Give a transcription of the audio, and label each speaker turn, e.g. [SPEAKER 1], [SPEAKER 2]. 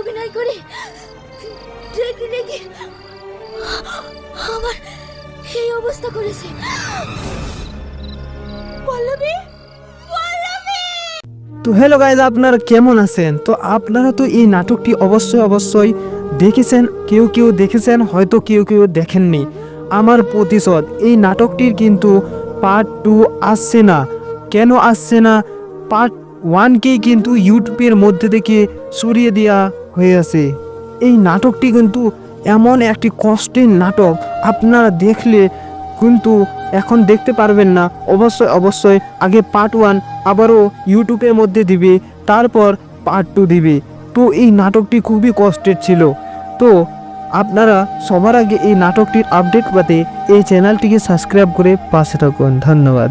[SPEAKER 1] অভিনয় করে ডেকে ডেকে আমার এই অবস্থা করেছে। পল্লবী?
[SPEAKER 2] তো হ্যালো গাইজ আপনারা কেমন আছেন? তো আপনারা তো এই নাটকটি অবশ্যই অবশ্যই দেখেছেন, কেউ কেউ দেখেছেন, হয়তো কেউ কেউ দেখেননি। আমার প্রতিশোধ, এই নাটকটির কিন্তু পার্ট টু আসছে না। কেন আসছে না? পার্ট ওয়ানকেই কিন্তু ইউটিউবের মধ্যে থেকে সরিয়ে দেওয়া হয়ে আছে এই নাটকটি কিন্তু এমন একটি কষ্টের নাটক, আপনারা দেখলে কিন্তু এখন দেখতে পারবেন না। অবশ্যই অবশ্যই আগে পার্ট ওয়ান আবারও ইউটিউবের মধ্যে দিবে, তারপর পার্ট টু দিবে। তো এই নাটকটি খুবই কষ্টের ছিল। তো আপনারা সবার আগে এই নাটকটির আপডেট পেতে এই চ্যানেলটিকে সাবস্ক্রাইব করে পাশে থাকুন। ধন্যবাদ।